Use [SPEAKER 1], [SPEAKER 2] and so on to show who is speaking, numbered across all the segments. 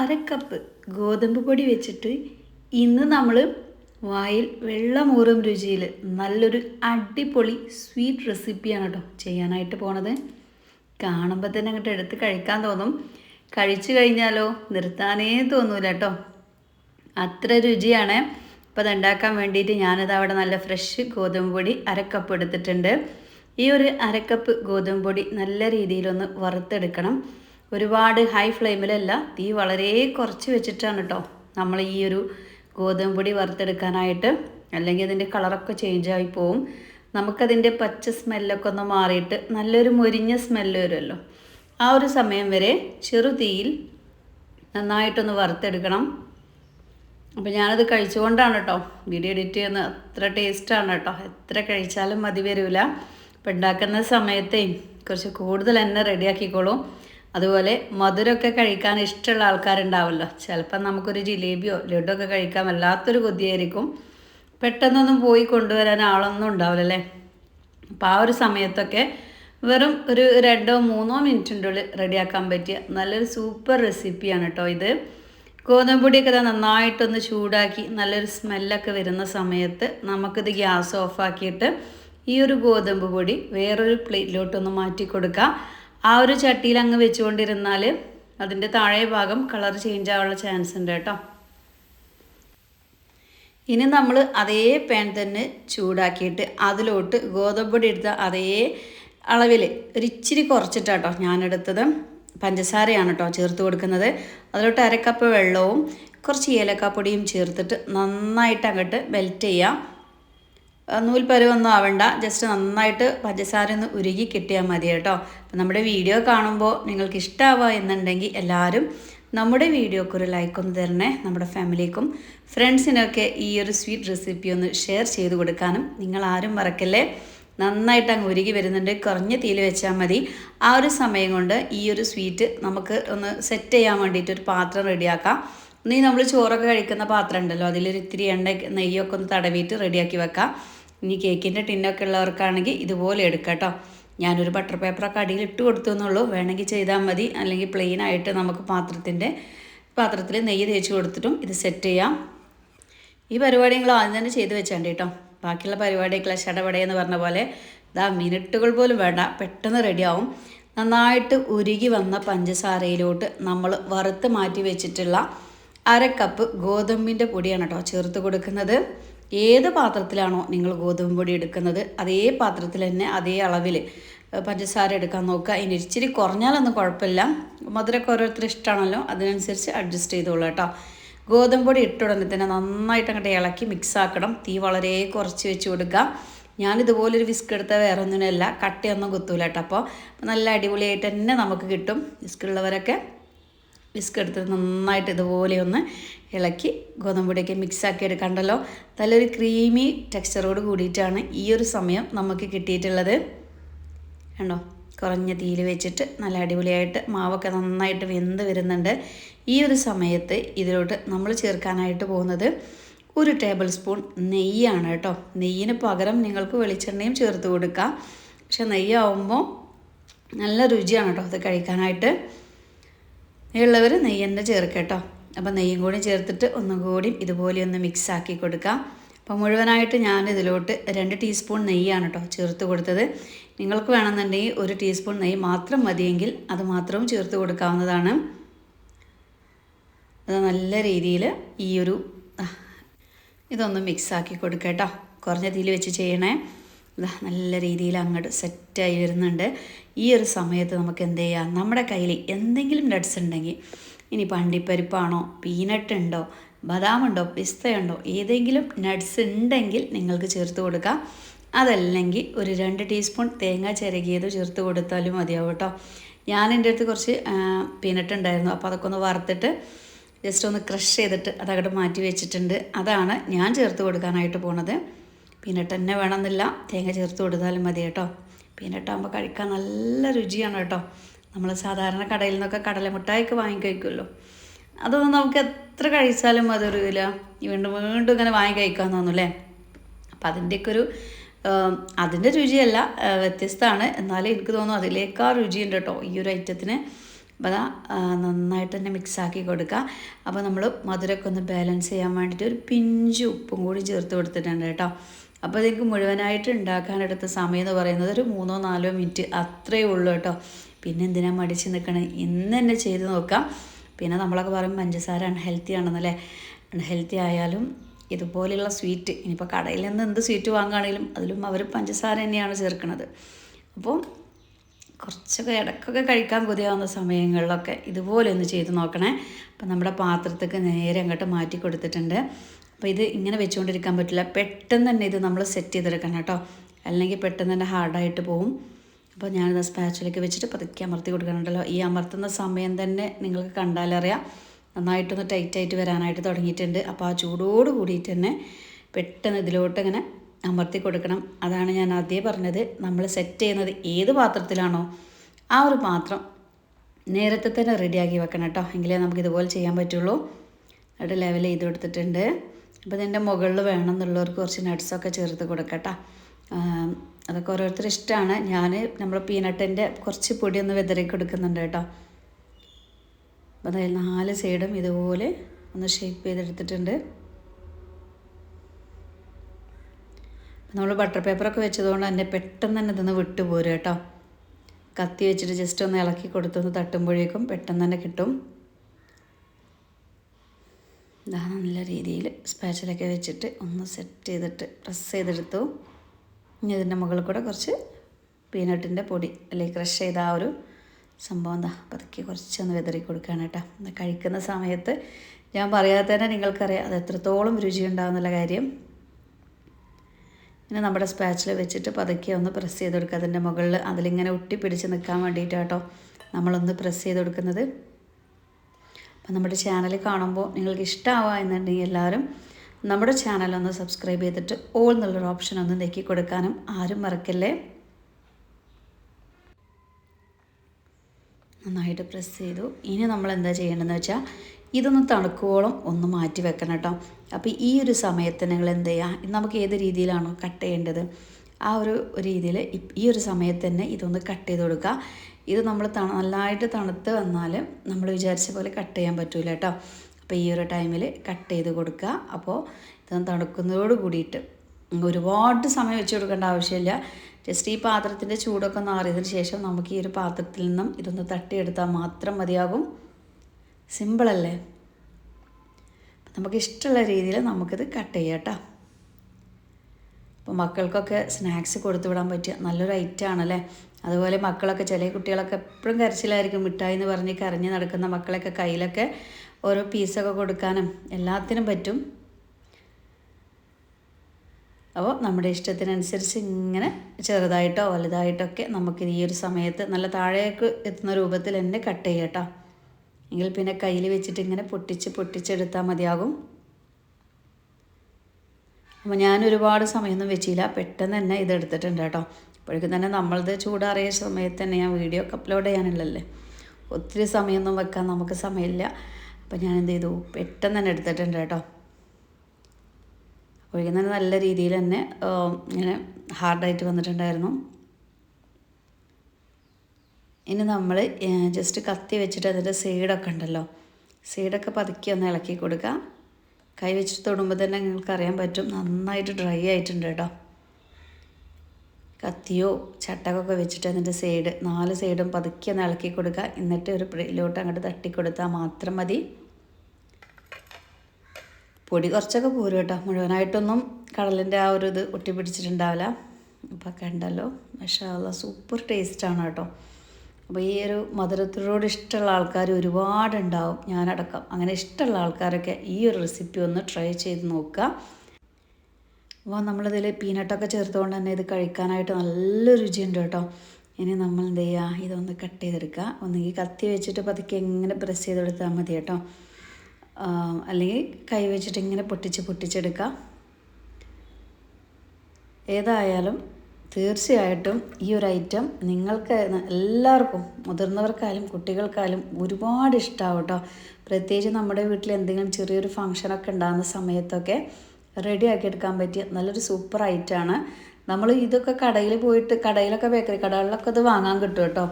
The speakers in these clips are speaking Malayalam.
[SPEAKER 1] അരക്കപ്പ് ഗോതമ്പ് പൊടി വെച്ചിട്ട് ഇന്ന് നമ്മൾ വായിൽ വെള്ളമൂറും രുചിയിൽ നല്ലൊരു അടിപൊളി സ്വീറ്റ് റെസിപ്പിയാണ് കേട്ടോ ചെയ്യാനായിട്ട് പോണത്. കാണുമ്പോൾ തന്നെ അങ്ങോട്ട് എടുത്ത് കഴിക്കാൻ തോന്നും. കഴിച്ചു കഴിഞ്ഞാലോ നിർത്താനേ തോന്നൂല കേട്ടോ. അത്ര രുചിയാണ്. അപ്പോൾ അതുണ്ടാക്കാൻ വേണ്ടിയിട്ട് ഞാനത് അവിടെ നല്ല ഫ്രഷ് ഗോതമ്പ് പൊടി അരക്കപ്പ് എടുത്തിട്ടുണ്ട്. ഈ ഒരു അരക്കപ്പ് ഗോതമ്പ് പൊടി നല്ല രീതിയിലൊന്ന് വറുത്തെടുക്കണം. ഒരുപാട് ഹൈ ഫ്ലെയിമിലല്ല തീ വളരെ കുറച്ച് വെച്ചിട്ടാണ് കേട്ടോ നമ്മൾ ഈ ഒരു ഗോതമ്പ് പൊടി വറുത്തെടുക്കാനായിട്ട് അല്ലെങ്കിൽ അതിന്റെ കളറൊക്കെ ചേഞ്ച് ആയി പോവും. നമുക്കതിന്റെ പച്ച സ്മെല്ലൊക്കെ ഒന്ന് മാറിയിട്ട് നല്ലൊരു മൊരിഞ്ഞ സ്മെല്ല് വരുമല്ലോ ആ ഒരു സമയം വരെ ചെറു തീയിൽ നന്നായിട്ടൊന്ന് വറുത്തെടുക്കണം. അപ്പോൾ ഞാനത് കഴിച്ചുകൊണ്ടാണ് കേട്ടോ വീഡിയോ എഡിറ്റ് ചെയ്യുന്ന അത്ര ടേസ്റ്റാണ് കേട്ടോ എത്ര കഴിച്ചാലും മതി വരില്ല അപ്പോൾ ഉണ്ടാക്കുന്ന സമയത്തേ കുറച്ച് കൂടുതൽ എന്നെ റെഡിയാക്കിക്കോളൂ അതുപോലെ മധുരമൊക്കെ കഴിക്കാൻ ഇഷ്ടമുള്ള ആൾക്കാരുണ്ടാവുമല്ലോ ചിലപ്പം നമുക്കൊരു ജിലേബിയോ ലഡു ഒക്കെ കഴിക്കാൻ വല്ലാത്തൊരു കൊതിയായിരിക്കും. പെട്ടെന്നൊന്നും പോയി കൊണ്ടുവരാൻ ആളൊന്നും ഉണ്ടാവില്ലല്ലേ അപ്പോൾ ആ ഒരു സമയത്തൊക്കെ വെറും ഒരു രണ്ടോ മൂന്നോ മിനിറ്റിന്റെ ഉള്ളിൽ റെഡിയാക്കാൻ പറ്റിയ നല്ലൊരു സൂപ്പർ റെസിപ്പിയാണ് കേട്ടോ ഇത്. ഗോതമ്പ് പൊടിയൊക്കെ ദാ നന്നായിട്ടൊന്ന് ചൂടാക്കി നല്ലൊരു സ്മെല്ലൊക്കെ വരുന്ന സമയത്ത് നമുക്കിത് ഗ്യാസ് ഓഫാക്കിയിട്ട് ഈ ഒരു ഗോതമ്പ് പൊടി വേറൊരു പ്ലേറ്റിലോട്ടൊന്ന് മാറ്റി കൊടുക്കാം ആ ഒരു ചട്ടിയിൽ അങ്ങ് വെച്ചുകൊണ്ടിരുന്നാൽ അതിന്റെ താഴെ ഭാഗം കളർ ചേഞ്ച് ആവാനുള്ള ചാൻസ് ഉണ്ട് കേട്ടോ. ഇനി നമ്മൾ അതേ പാൻ തന്നെ ചൂടാക്കിയിട്ട് അതിലോട്ട് ഗോതമ്പ് പൊടി എടുത്ത അതേ അളവിൽ ഒരു ഇച്ചിരി കുറച്ചിട്ടാട്ടോ ഞാനെടുത്തത്. പഞ്ചസാരയാണ് കേട്ടോ ചേർത്ത് കൊടുക്കുന്നത്. അതിലോട്ട് അരക്കപ്പ് വെള്ളവും കുറച്ച് ഏലക്കാപ്പൊടിയും ചേർത്തിട്ട് നന്നായിട്ട് അങ്ങോട്ട് മെൽറ്റ് ചെയ്യാം. നൂൽ പരുവൊന്നും ആവണ്ട. ജസ്റ്റ് നന്നായിട്ട് പഞ്ചസാര ഒന്ന് ഉരുകി കിട്ടിയാൽ മതി കേട്ടോ. അപ്പം നമ്മുടെ വീഡിയോ കാണുമ്പോൾ നിങ്ങൾക്ക് ഇഷ്ടമാവുക എന്നുണ്ടെങ്കിൽ എല്ലാവരും നമ്മുടെ വീഡിയോക്ക് ഒരു ലൈക്ക് ഒന്ന് തരണേ. നമ്മുടെ ഫാമിലിക്കും ഫ്രണ്ട്സിനൊക്കെ ഈ ഒരു സ്വീറ്റ് റെസിപ്പി ഒന്ന് ഷെയർ ചെയ്ത് കൊടുക്കാനും നിങ്ങൾ ആരും മറക്കല്ലേ? നന്നായിട്ട് അങ്ങ് ഉരുകി വരുന്നുണ്ട്. കുറഞ്ഞ തീയിൽ വെച്ചാൽ മതി. ആ ഒരു സമയം കൊണ്ട് ഈ ഒരു സ്വീറ്റ് നമുക്ക് ഒന്ന് സെറ്റ് ചെയ്യാൻ വേണ്ടിയിട്ട് ഒരു പാത്രം റെഡിയാക്കാം നീ നമ്മൾ ചോറൊക്കെ കഴിക്കുന്ന പാത്രം ഉണ്ടല്ലോ അതിലൊരു ഇത്തിരി എണ്ണ നെയ്യൊക്കെ ഒന്ന് തടവിയിട്ട് റെഡിയാക്കി വെക്കാം. ഇനി കേക്കിന്റെ ടിന്നൊക്കെ ഉള്ളവർക്കാണെങ്കിൽ ഇതുപോലെ എടുക്കാം കേട്ടോ ഞാനൊരു ബട്ടർ പേപ്പറൊക്കെ അടിയിൽ ഇട്ട് കൊടുത്തു എന്നുള്ളൂ. വേണമെങ്കിൽ ചെയ്താൽ മതി. അല്ലെങ്കിൽ പ്ലെയിൻ ആയിട്ട് നമുക്ക് പാത്രത്തിന്റെ പാത്രത്തിൽ നെയ്യ് തേച്ച് കൊടുത്തിട്ടും ഇത് സെറ്റ് ചെയ്യാം. ഈ പരിപാടി നിങ്ങൾ ആദ്യം തന്നെ ചെയ്ത് വെച്ചാണ്ട് കേട്ടോ ബാക്കിയുള്ള പരിപാടിയൊക്കെ എന്ന് പറഞ്ഞ പോലെ ഇതാ മിനിറ്റുകൾ പോലും വേണ്ട പെട്ടെന്ന് റെഡിയാവും നന്നായിട്ട് ഉരുകി വന്ന പഞ്ചസാരയിലോട്ട് നമ്മൾ വറുത്ത് മാറ്റി വെച്ചിട്ടുള്ള അര കപ്പ് ഗോതമ്പിന്റെ പൊടിയാണ് കേട്ടോ ചേർത്ത് കൊടുക്കുന്നത്. ഏത് പാത്രത്തിലാണോ നിങ്ങൾ ഗോതമ്പ് പൊടി എടുക്കുന്നത് അതേ പാത്രത്തിൽ തന്നെ അതേ അളവിൽ പഞ്ചസാര എടുക്കാൻ നോക്കുക. ഇനി ഇച്ചിരി കുറഞ്ഞാലൊന്നും കുഴപ്പമില്ല. മധുരമൊക്കെ ഓരോരുത്തർ ഇഷ്ടമാണല്ലോ അതിനനുസരിച്ച് അഡ്ജസ്റ്റ് ചെയ്തോളൂ കേട്ടോ ഗോതമ്പ് പൊടി ഇട്ട ഉടനെ തന്നെ നന്നായിട്ട് അങ്ങോട്ട് ഇളക്കി മിക്സ് ആക്കണം. തീ വളരെ കുറച്ച് വെച്ച് കൊടുക്കുക. ഞാനിതുപോലൊരു വിസ്ക് എടുത്ത വേറെ ഒന്നിനല്ല കട്ടയൊന്നും കുത്തൂല കേട്ടോ അപ്പോൾ നല്ല അടിപൊളിയായിട്ട് തന്നെ നമുക്ക് കിട്ടും വിസ്ക് ഉള്ളവരൊക്കെ വിസ്ക് എടുത്ത് നന്നായിട്ട് ഇതുപോലെ ഒന്ന് ഇളക്കി ഗോതമ്പൊടിയൊക്കെ മിക്സാക്കി എടുക്കണ്ടല്ലോ. നല്ലൊരു ക്രീമി ടെക്സ്ചറോട് കൂടിയിട്ടാണ് ഈ ഒരു സമയം നമുക്ക് കിട്ടിയിട്ടുള്ളത്. കണ്ടോ? കുറഞ്ഞ തീയിൽ വെച്ചിട്ട് നല്ല അടിപൊളിയായിട്ട് മാവൊക്കെ നന്നായിട്ട് വെന്ത് വരുന്നുണ്ട്. ഈ ഒരു സമയത്ത് ഇതിലോട്ട് നമ്മൾ ചേർക്കാനായിട്ട് പോകുന്നത് ഒരു ടേബിൾ സ്പൂൺ നെയ്യാണ് കേട്ടോ. നെയ്യിന് പകരം നിങ്ങൾക്ക് വെളിച്ചെണ്ണയും ചേർത്ത് കൊടുക്കാം. പക്ഷെ നെയ്യാവുമ്പോൾ നല്ല രുചിയാണ് കേട്ടോ അത് കഴിക്കാനായിട്ട്. ഉള്ളവർ നെയ്യ് തന്നെ ചേർക്കുക കേട്ടോ അപ്പോൾ നെയ്യും കൂടി ചേർത്തിട്ട് ഒന്നും കൂടി ഇതുപോലെ ഒന്ന് മിക്സ് ആക്കി കൊടുക്കാം. അപ്പോൾ മുഴുവനായിട്ട് ഞാൻ ഇതിലോട്ട് രണ്ട് ടീസ്പൂൺ നെയ്യാണ് കേട്ടോ ചേർത്ത് കൊടുത്തത്. നിങ്ങൾക്ക് വേണമെന്നുണ്ടെങ്കിൽ ഒരു ടീസ്പൂൺ നെയ്യ് മാത്രം മതിയെങ്കിൽ അത് മാത്രവും ചേർത്ത് കൊടുക്കാവുന്നതാണ്. അത് നല്ല രീതിയിൽ ഈ ഒരു ഇതൊന്ന് മിക്സ് ആക്കി കൊടുക്കുക കേട്ടോ. കുറഞ്ഞ തീയിൽ വെച്ച് ചെയ്യണേ. നല്ല രീതിയിൽ അങ്ങോട്ട് സെറ്റായി വരുന്നുണ്ട്. ഈ ഒരു സമയത്ത് നമുക്ക് എന്ത് ചെയ്യാം? നമ്മുടെ കയ്യിൽ എന്തെങ്കിലും നട്ട്സ് ഉണ്ടെങ്കിൽ ഇനി പണ്ടിപ്പരിപ്പാണോ പീനട്ട് ഉണ്ടോ ബദാമുണ്ടോ പിസ്തയുണ്ടോ ഏതെങ്കിലും നട്ട്സ് ഉണ്ടെങ്കിൽ നിങ്ങൾക്ക് ചേർത്ത് കൊടുക്കാം. അതല്ലെങ്കിൽ ഒരു രണ്ട് ടീസ്പൂൺ തേങ്ങ ചിരകിയത് ചേർത്ത് കൊടുത്താലും മതിയാവും കേട്ടോ. ഞാൻ എന്റെ അടുത്ത് കുറച്ച് പീനട്ട് ഉണ്ടായിരുന്നു. അപ്പോൾ അതൊക്കെ ഒന്ന് വറുത്തിട്ട് ജസ്റ്റ് ഒന്ന് ക്രഷ് ചെയ്തിട്ട് അതങ്ങോട്ട് മാറ്റി വെച്ചിട്ടുണ്ട്. അതാണ് ഞാൻ ചേർത്ത് കൊടുക്കാനായിട്ട് പോണത്. പീനട്ട് തന്നെ വേണമെന്നില്ല. തേങ്ങ ചേർത്ത് കൊടുത്താലും മതി കേട്ടോ. പീനട്ടാകുമ്പോൾ കഴിക്കാൻ നല്ല രുചിയാണ് കേട്ടോ. നമ്മൾ സാധാരണ കടയിൽ നിന്നൊക്കെ കടലമുട്ടായൊക്കെ വാങ്ങിക്കഴിക്കുമല്ലോ അതൊന്നും നമുക്ക് എത്ര കഴിച്ചാലും അതൊരുവില്ല വീണ്ടും വീണ്ടും ഇങ്ങനെ വാങ്ങി കഴിക്കാൻ തോന്നുമല്ലേ അപ്പം അതിന്റെയൊക്കെ ഒരു അതിന്റെ രുചിയല്ല വ്യത്യസ്തമാണ്. എന്നാലും എനിക്ക് തോന്നുന്നു അതിലേക്കാ രുചിയുണ്ട് കേട്ടോ ഈ ഒരു ഐറ്റത്തിന്. അപ്പോൾ അതാ നന്നായിട്ട് തന്നെ മിക്സാക്കി കൊടുക്കുക അപ്പോൾ നമ്മൾ മധുരമൊക്കെ ഒന്ന് ബാലൻസ് ചെയ്യാൻ വേണ്ടിയിട്ട് ഒരു പിഞ്ച് ഉപ്പും കൂടി ചേർത്ത് കൊടുത്തിട്ടുണ്ട് കേട്ടോ. അപ്പോൾ ഇതിലേക്ക് മുഴുവനായിട്ട് ഉണ്ടാക്കാനെടുത്ത സമയം എന്ന് പറയുന്നത് ഒരു മൂന്നോ നാലോ മിനിറ്റ് അത്രയേ ഉള്ളൂ കേട്ടോ. പിന്നെ എന്തിനാ മടിച്ച് നിൽക്കണേ ഇന്ന് തന്നെ ചെയ്ത് നോക്കാം. പിന്നെ നമ്മളൊക്കെ പറയും പഞ്ചസാര അൺഹെൽത്തി ആണെന്നല്ലേ? അൺഹെൽത്തി ആയാലും ഇതുപോലെയുള്ള സ്വീറ്റ് ഇനിയിപ്പോൾ കടയിൽ നിന്ന് എന്ത് സ്വീറ്റ് വാങ്ങുകയാണെങ്കിലും അതിലും അവർ പഞ്ചസാര തന്നെയാണ് ചേർക്കുന്നത്. അപ്പോൾ കുറച്ചൊക്കെ ഇടയ്ക്കൊക്കെ കഴിക്കാൻ കൊതിയാവുന്ന സമയങ്ങളിലൊക്കെ ഇതുപോലെ ഒന്ന് ചെയ്ത് നോക്കണേ. അപ്പം നമ്മുടെ പാത്രത്തേക്ക് നേരെ അങ്ങോട്ട് മാറ്റി കൊടുത്തിട്ടുണ്ട്. അപ്പോൾ ഇത് ഇങ്ങനെ വെച്ചുകൊണ്ടിരിക്കാൻ പറ്റില്ല. പെട്ടെന്ന് തന്നെ ഇത് നമ്മൾ സെറ്റ് ചെയ്തെടുക്കണം കേട്ടോ. അല്ലെങ്കിൽ പെട്ടെന്ന് തന്നെ ഹാർഡായിട്ട് പോവും. അപ്പോൾ ഞാനിത് സ്പാച്ചിലേക്ക് വെച്ചിട്ട് പതുക്കെ അമർത്തി കൊടുക്കണുണ്ടല്ലോ ഈ അമർത്തുന്ന സമയം തന്നെ നിങ്ങൾക്ക് കണ്ടാലറിയാം. നന്നായിട്ടൊന്ന് ടൈറ്റായിട്ട് വരാനായിട്ട് തുടങ്ങിയിട്ടുണ്ട്. അപ്പോൾ ആ ചൂടോട് കൂടിയിട്ട് തന്നെ പെട്ടെന്ന് ഇതിലോട്ട് ഇങ്ങനെ അമർത്തി കൊടുക്കണം. അതാണ് ഞാൻ ആദ്യം പറഞ്ഞത്. നമ്മൾ സെറ്റ് ചെയ്യുന്നത് ഏത് പാത്രത്തിലാണോ ആ ഒരു പാത്രം നേരത്തെ തന്നെ റെഡിയാക്കി വെക്കണം കേട്ടോ. എങ്കിലേ നമുക്ക് ഇതുപോലെ ചെയ്യാൻ പറ്റുള്ളൂ. എന്നിട്ട് ലെവൽ ചെയ്ത് കൊടുത്തിട്ടുണ്ട് അപ്പോൾ ഇതിന്റെ മുകളിൽ വേണം എന്നുള്ളവർക്ക് കുറച്ച് നട്ട്സൊക്കെ ചേർത്ത് കൊടുക്കട്ടോ. അതൊക്കെ ഓരോരുത്തർ ഇഷ്ടമാണ് ഞാൻ നമ്മൾ പീനട്ടിന്റെ കുറച്ച് പൊടി ഒന്ന് വിതറി കൊടുക്കുന്നുണ്ട് കേട്ടോ. അപ്പോൾ അതായത് നാല് സൈഡും ഇതുപോലെ ഒന്ന് ഷേപ്പ് ചെയ്തെടുത്തിട്ടുണ്ട്. നമ്മൾ ബട്ടർ പേപ്പറൊക്കെ വെച്ചതുകൊണ്ട് തന്നെ പെട്ടെന്ന് തന്നെ ഇതൊന്ന് വിട്ടുപോരും കേട്ടോ. കത്തി വെച്ചിട്ട് ജസ്റ്റ് ഒന്ന് ഇളക്കി കൊടുത്തൊന്ന് തട്ടുമ്പോഴേക്കും പെട്ടെന്ന് തന്നെ കിട്ടും. ഇതാ നല്ല രീതിയിൽ സ്പാച്ചിലൊക്കെ വെച്ചിട്ട് ഒന്ന് സെറ്റ് ചെയ്തിട്ട് പ്രസ് ചെയ്തെടുത്തു. ഇനി ഇതിന്റെ മുകളിൽ കൂടെ കുറച്ച് പീനട്ടിന്റെ പൊടി അല്ലെങ്കിൽ ക്രഷ് ചെയ്ത ആ ഒരു സംഭവം എന്താ പതുക്കെ കുറച്ചൊന്ന് വിതറി കൊടുക്കുകയാണ് കേട്ടോ. കഴിക്കുന്ന സമയത്ത് ഞാൻ പറയാതെ തന്നെ നിങ്ങൾക്കറിയാം അത് എത്രത്തോളം രുചി ഉണ്ടാകുന്നുള്ള കാര്യം. ഇങ്ങനെ നമ്മുടെ സ്പാച്ചിൽ വെച്ചിട്ട് പതുക്കെ ഒന്ന് പ്രസ് ചെയ്ത് കൊടുക്കുക അതിന്റെ മുകളിൽ അതിലിങ്ങനെ ഒട്ടിപ്പിടിച്ച് നിൽക്കാൻ വേണ്ടിയിട്ട് കേട്ടോ നമ്മളൊന്ന് പ്രസ് ചെയ്ത് കൊടുക്കുന്നത് അപ്പം നമ്മുടെ ചാനൽ കാണുമ്പോൾ നിങ്ങൾക്ക് ഇഷ്ടമാവുക എന്നുണ്ടെങ്കിൽ എല്ലാവരും നമ്മുടെ ചാനൽ ഒന്ന് സബ്സ്ക്രൈബ് ചെയ്തിട്ട് ഓൾ എന്നുള്ളൊരു ഓപ്ഷൻ ഒന്ന് നെക്കി കൊടുക്കാനും ആരും മറക്കല്ലേ? നന്നായിട്ട് പ്രസ് ചെയ്തു. ഇനി നമ്മൾ എന്താ ചെയ്യേണ്ടതെന്ന് വെച്ചാൽ ഇതൊന്ന് തണുക്കുവോളം ഒന്ന് മാറ്റി വെക്കണം കേട്ടോ. അപ്പോൾ ഈ ഒരു സമയത്ത് നിങ്ങൾ എന്ത് ചെയ്യുക നമുക്ക് ഏത് രീതിയിലാണോ കട്ട് ചെയ്യേണ്ടത്? ആ ഒരു രീതിയിൽ ഈ ഒരു സമയത്ത് തന്നെ ഇതൊന്ന് കട്ട് ചെയ്ത് കൊടുക്കുക. ഇത് നമ്മൾ തണ നല്ലതായിട്ട് തണുത്ത് വന്നാൽ നമ്മൾ വിചാരിച്ച പോലെ കട്ട് ചെയ്യാൻ പറ്റൂല കേട്ടോ. അപ്പോൾ ഈ ഒരു ടൈമിൽ കട്ട് ചെയ്ത് കൊടുക്കുക അപ്പോൾ ഇത് തണുക്കുന്നതോട് കൂടിയിട്ട് ഒരുപാട് സമയം വെച്ച് കൊടുക്കേണ്ട ആവശ്യമില്ല. ജസ്റ്റ് ഈ പാത്രത്തിന്റെ ചൂടൊക്കെ മാറിയതിന് ശേഷം നമുക്ക് ഈ ഒരു പാത്രത്തിൽ നിന്നും ഇതൊന്ന് തട്ടിയെടുത്താൽ മാത്രം മതിയാകും. സിമ്പിളല്ലേ നമുക്ക് ഇഷ്ടമുള്ള രീതിയിൽ നമുക്കിത് കട്ട് ചെയ്യാം കേട്ടോ. അപ്പോൾ മക്കൾക്കൊക്കെ സ്നാക്സ് കൊടുത്തു വിടാൻ പറ്റിയ നല്ലൊരു ഐറ്റം ആണല്ലേ? അതുപോലെ മക്കളൊക്കെ ചില കുട്ടികളൊക്കെ എപ്പോഴും കരച്ചിലായിരിക്കും. മിഠായി എന്ന് പറഞ്ഞ് കരഞ്ഞ് നടക്കുന്ന മക്കളൊക്കെ കയ്യിലൊക്കെ ഓരോ പീസൊക്കെ കൊടുക്കാനും എല്ലാത്തിനും പറ്റും. അപ്പോൾ നമ്മുടെ ഇഷ്ടത്തിനനുസരിച്ച് ഇങ്ങനെ ചെറുതായിട്ടോ വലുതായിട്ടൊക്കെ നമുക്ക് ഈ ഒരു സമയത്ത് നല്ല താഴേക്ക് എത്തുന്ന രൂപത്തിൽ തന്നെ കട്ട് ചെയ്യട്ടോ എങ്കിൽ പിന്നെ കയ്യിൽ വെച്ചിട്ട് ഇങ്ങനെ പൊട്ടിച്ച് പൊട്ടിച്ചെടുത്താൽ മതിയാകും. അപ്പോൾ ഞാൻ ഒരുപാട് സമയമൊന്നും വെച്ചില്ല. പെട്ടെന്ന് തന്നെ ഇതെടുത്തിട്ടുണ്ട് കേട്ടോ അപ്പോഴേക്കും തന്നെ നമ്മളത് ചൂടാറിയ സമയത്ത് തന്നെ ഞാൻ വീഡിയോ ഒക്കെ അപ്ലോഡ് ചെയ്യാനുള്ളല്ലേ ഒത്തിരി സമയമൊന്നും വെക്കാൻ നമുക്ക് സമയമില്ല. അപ്പോൾ ഞാൻ എന്ത് ചെയ്തു? പെട്ടെന്ന് തന്നെ എടുത്തിട്ടുണ്ട് കേട്ടോ. അപ്പോഴേക്കും തന്നെ നല്ല രീതിയിൽ തന്നെ ഇങ്ങനെ ഹാർഡായിട്ട് വന്നിട്ടുണ്ടായിരുന്നു. ഇനി നമ്മൾ ജസ്റ്റ് കത്തി വെച്ചിട്ട് അതിന്റെ സൈഡൊക്കെ ഉണ്ടല്ലോ. സൈഡൊക്കെ പതുക്കി ഒന്ന് ഇളക്കി കൊടുക്കുക കൈ വെച്ചിട്ട് തൊടുമ്പോൾ തന്നെ നിങ്ങൾക്ക് അറിയാൻ പറ്റും. നന്നായിട്ട് ഡ്രൈ ആയിട്ടുണ്ട് കേട്ടോ. കത്തിയോ ചട്ടകൊക്കെ വെച്ചിട്ട് അതിന്റെ സൈഡ് നാല് സൈഡും പതുക്കി ഒന്ന് ഇളക്കി കൊടുക്കുക. എന്നിട്ട് ഒരു പ്ലേറ്റിലോട്ട് അങ്ങോട്ട് തട്ടി കൊടുത്താൽ മാത്രം മതി. പൊടി കുറച്ചൊക്കെ പോരും കേട്ടോ. മുഴുവനായിട്ടൊന്നും കടലിന്റെ ആ ഒരു ഇത് ഒട്ടി ഒട്ടിപ്പിടിച്ചിട്ടുണ്ടാവില്ല. അപ്പോൾ കണ്ടല്ലോ മഷാല സൂപ്പർ ടേസ്റ്റാണ് കേട്ടോ. അപ്പോൾ ഈ ഒരു മധുരത്തിനോട് ഇഷ്ടമുള്ള ആൾക്കാർ ഒരുപാടുണ്ടാവും ഞാനടക്കം. അങ്ങനെ ഇഷ്ടമുള്ള ആൾക്കാരൊക്കെ ഈ ഒരു റെസിപ്പി ഒന്ന് ട്രൈ ചെയ്ത് നോക്കുക. അപ്പോൾ നമ്മളിതിൽ പീനട്ടൊക്കെ ചേർത്തുകൊണ്ട് തന്നെ ഇത് കഴിക്കാനായിട്ട് നല്ല രുചിയുണ്ട് കേട്ടോ. ഇനി നമ്മൾ എന്ത് ചെയ്യുക ഇതൊന്ന് കട്ട് ചെയ്തെടുക്കുക. ഒന്നുകിൽ കത്തി വെച്ചിട്ട് പതുക്കെ ഇങ്ങനെ പ്രസ് ചെയ്തെടുത്താൽ മതി കേട്ടോ. അല്ലെങ്കിൽ കൈ വെച്ചിട്ട് ഇങ്ങനെ പൊട്ടിച്ച് പൊട്ടിച്ചെടുക്കുക. ഏതായാലും തീർച്ചയായിട്ടും ഈ ഒരു ഐറ്റം നിങ്ങൾക്ക് എല്ലാവർക്കും മുതിർന്നവർക്കായാലും കുട്ടികൾക്കായാലും ഒരുപാട് ഇഷ്ടമാവും കേട്ടോ. പ്രത്യേകിച്ച് നമ്മുടെ വീട്ടിൽ എന്തെങ്കിലും ചെറിയൊരു ഫങ്ഷനൊക്കെ ഉണ്ടാകുന്ന സമയത്തൊക്കെ റെഡിയാക്കി എടുക്കാൻ പറ്റിയ നല്ലൊരു സൂപ്പർ ഐറ്റമാണ് നമ്മൾ ഇതൊക്കെ കടയിൽ പോയിട്ട് കടയിലൊക്കെ ബേക്കറി കടകളിലൊക്കെ ഇത് വാങ്ങാൻ കിട്ടും കേട്ടോ.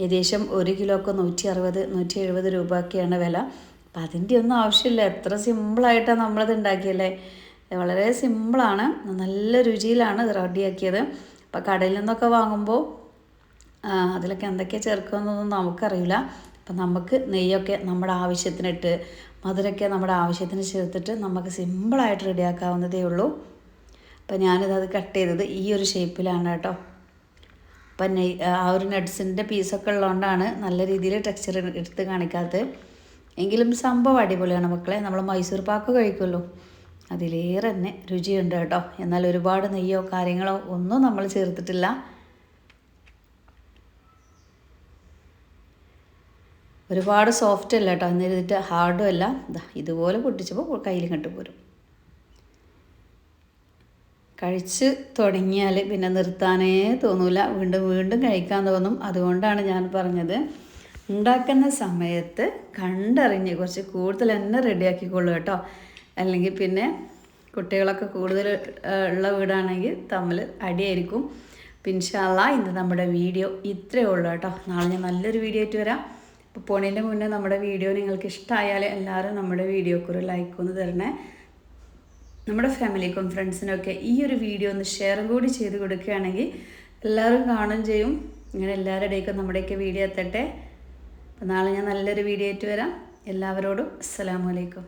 [SPEAKER 1] ഏകദേശം ഒരു കിലോക്ക് നൂറ്റി അറുപത് നൂറ്റി എഴുപത് രൂപയൊക്കെയാണ് വില. അപ്പം അതിന്റെ ഒന്നും ആവശ്യമില്ല. എത്ര സിമ്പിളായിട്ടാണ് നമ്മളത് ഉണ്ടാക്കിയല്ലേ? വളരെ സിമ്പിളാണ്. നല്ല രുചിയിലാണ് ഇത് റെഡിയാക്കിയത്. അപ്പം കടയിൽ നിന്നൊക്കെ വാങ്ങുമ്പോൾ അതിലൊക്കെ എന്തൊക്കെയാണ് ചേർക്കുന്നതൊന്നും നമുക്കറിയില്ല. അപ്പം നമുക്ക് നെയ്യൊക്കെ നമ്മുടെ ആവശ്യത്തിനിട്ട് മധുരമൊക്കെ നമ്മുടെ ആവശ്യത്തിന് ചേർത്തിട്ട് നമുക്ക് സിമ്പിളായിട്ട് റെഡിയാക്കാവുന്നതേ ഉള്ളൂ. അപ്പം ഞാനിത് അത് കട്ട് ചെയ്തത് ഈ ഒരു ഷേപ്പിലാണ് കേട്ടോ. അപ്പം ആ ഒരു നട്ട്സിന്റെ പീസൊക്കെ ഉള്ളതുകൊണ്ടാണ് നല്ല രീതിയിൽ ടെക്സ്ചർ എടുത്ത് കാണിക്കാത്തത്. എങ്കിലും സംഭവം അടിപൊളിയാണ് മക്കളെ. നമ്മൾ മൈസൂർ പാക്ക് കഴിക്കുമല്ലോ. അതിലേറെ തന്നെ രുചിയുണ്ട് കേട്ടോ. എന്നാൽ ഒരുപാട് നെയ്യോ കാര്യങ്ങളോ ഒന്നും നമ്മൾ ചേർത്തിട്ടില്ല. ഒരുപാട് സോഫ്റ്റ് അല്ല കേട്ടോ എന്നിരുന്നിട്ട് ഹാർഡും അല്ല. ഇതുപോലെ പൊട്ടിച്ചപ്പോൾ കയ്യിൽ കണ്ടു പോരും. കഴിച്ച് തുടങ്ങിയാൽ പിന്നെ നിർത്താനേ തോന്നൂല. വീണ്ടും വീണ്ടും കഴിക്കാൻ തോന്നും. അതുകൊണ്ടാണ് ഞാൻ പറഞ്ഞത് ഉണ്ടാക്കുന്ന സമയത്ത് കണ്ടറിഞ്ഞ് കുറച്ച് കൂടുതൽ തന്നെ റെഡിയാക്കിക്കൊള്ളു കേട്ടോ. അല്ലെങ്കിൽ പിന്നെ കുട്ടികളൊക്കെ കൂടുതൽ ഉള്ള വീടാണെങ്കിൽ തമ്മിൽ അടിയായിരിക്കും. പിൻഷാല്ല ഇന്ന് നമ്മുടെ വീഡിയോ ഇത്രയേ ഉള്ളൂ കേട്ടോ. നാളെ ഞാൻ നല്ലൊരു വീഡിയോ ആയിട്ട് വരാം. അപ്പോൾ പോണേന്റെ മുന്നേ നമ്മുടെ വീഡിയോ നിങ്ങൾക്ക് ഇഷ്ടമായാൽ എല്ലാവരും നമ്മുടെ വീഡിയോക്ക് ഒരു ലൈക്ക് ഒന്ന് തരണേ. നമ്മുടെ ഫാമിലിക്കും ഫ്രണ്ട്സിനൊക്കെ ഈ ഒരു വീഡിയോ ഒന്ന് ഷെയറും കൂടി ചെയ്ത് കൊടുക്കുകയാണെങ്കിൽ എല്ലാവരും കാണും ചെയ്യും. ഇങ്ങനെ എല്ലാവരുടെ ഇടയ്ക്കും നമ്മുടെയൊക്കെ വീഡിയോ എത്തട്ടെ. അപ്പോൾ നാളെ ഞാൻ നല്ലൊരു വീഡിയോ ആയിട്ട് വരാം. എല്ലാവരോടും അസ്സലാമലൈക്കും